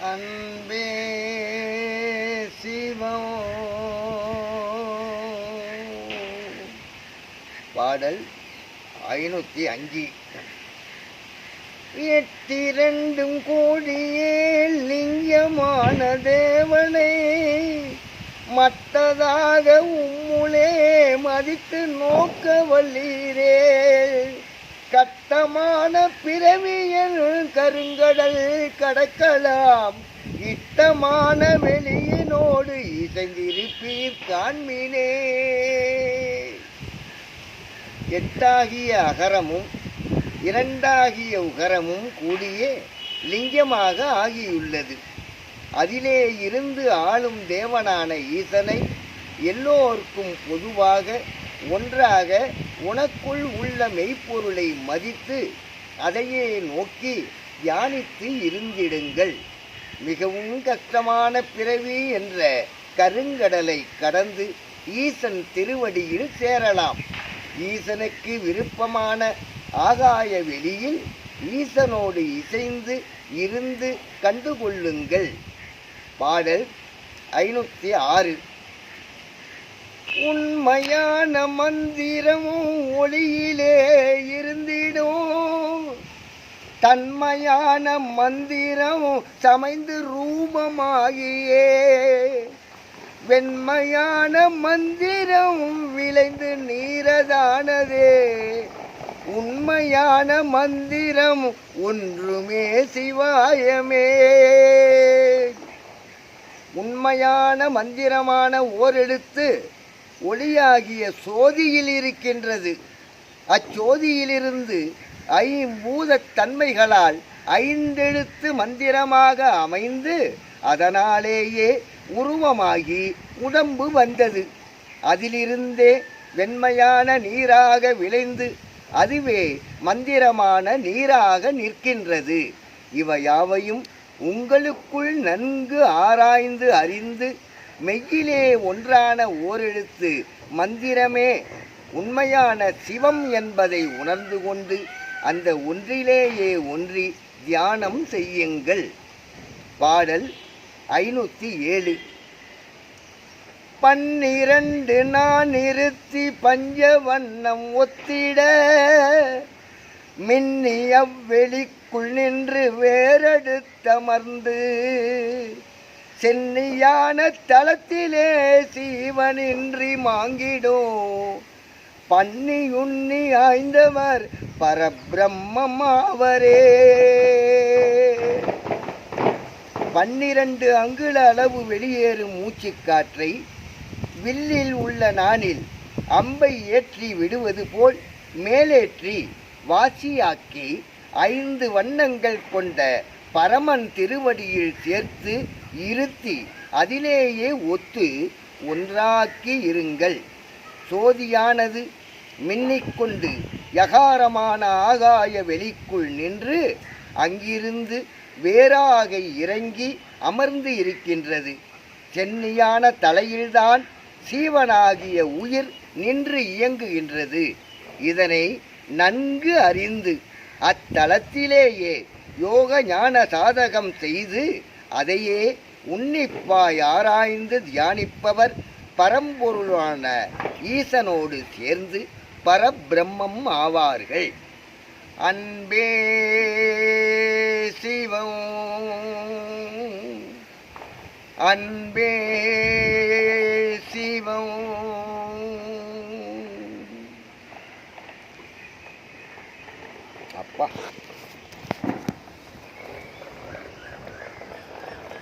அன்பே சிவம் பாடல் ஐநூற்றி அஞ்சு. எட்டிரண்டும் கோடியே லிங்கமான தேவனே மற்றதாக உம்முளே மதித்து நோக்க வல்லீரே கட்டமான பிறவியனுள் கருங்கடல் கடக்கலாம். இட்டமான வெளியினோடு இசைந்திருப்பீர் காண்மினே. எட்டாகிய அகரமும் இரண்டாகிய உகரமும் கூடிய லிங்கமாக ஆகியுள்ளது. அதிலே இருந்து ஆளும் தேவனான ஈசனை எல்லோருக்கும் பொதுவாக ஒன்றாக உனக்குள் உள்ள மெய்ப்பொருளை மதித்து அதையே நோக்கி தியானித்து இருந்திடுங்கள். மிகவும் கஷ்டமான பிறவி என்ற கருங்கடலை கடந்து ஈசன் திருவடியில் சேரலாம். ஈசனுக்கு விருப்பமான ஆகாய வெளியில் ஈசனோடு இசைந்து இருந்து கண்டுகொள்ளுங்கள். பாடல் ஐநூற்றி ஆறு. உண்மையான மந்திரமும் ஒளியிலே இருந்திடும். தன்மையான மந்திரமும் சமைந்து ரூபமாகியே. வெண்மையான மந்திரம் விளைந்து நீரதானதே. உண்மையான மந்திரம் ஒன்றுமே சிவாயமே. உண்மையான மந்திரமான ஓரெழுத்து ஒளியாகிய சோதியில் இருக்கின்றது. அச்சோதியிலிருந்து ஐம்பூத தன்மைகளால் ஐந்தெழுத்து மந்திரமாக அமைந்து அதனாலேயே உருவமாகி உடம்பு வந்தது. அதிலிருந்தே வெண்மையான நீராக விளைந்து அதுவே மந்திரமான நீராக நிற்கின்றது. இவையாவையும் உங்களுக்குள் நன்கு ஆராய்ந்து அறிந்து மெய்யிலே ஒன்றான ஓரெழுத்து மந்திரமே உண்மையான சிவம் என்பதை உணர்ந்து கொண்டு அந்த ஒன்றிலேயே ஒன்றி தியானம் செய்யுங்கள். பாடல் ஐநூற்றி ஏழு. பன்னிரண்டு நான் நிறுத்தி பஞ்ச வண்ணம் ஒத்திட மின்னி அவ்வெளிக்குள் நின்று வேறெடுத்தமர்ந்து. சென்னியான தளத்திலே சீவனின்றி மாங்கிடும். பன்னி உண்ணி ஆய்ந்தவர் பரபிரம்மம் அவரே பன்னிரண்டு அங்குல அளவு வெளியேறும் மூச்சுக்காற்றை வில்லில் உள்ள நானில் அம்பை ஏற்றி விடுவது போல் மேலேற்றி வாசியாக்கி ஐந்து வண்ணங்கள் கொண்ட பரமன் திருவடியில் சேர்த்து இருத்தி அதிலேயே ஒத்து ஒன்றாக்கி இருங்கள். சோதியானது மின்னிக்கொண்டு யகாரமான ஆகாய வெளிக்குள் நின்று அங்கிருந்து வேறாக இறங்கி அமர்ந்து இருக்கின்றது. சென்னியான தலையில்தான் சீவனாகிய உயிர் நின்று இயங்குகின்றது. இதனை நன்கு அறிந்து அத்தலத்திலேயே யோக ஞான சாதகம் செய்து அதையே உன்னிப்பாய் ஆராய்ந்து தியானிப்பவர் பரம்பொருளான ஈசனோடு சேர்ந்து பரபிரம்மம் ஆவார்கள். அன்பே சிவம். அன்பே சிவம். அப்பா.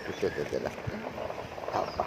Itu dia lah. Tak apa.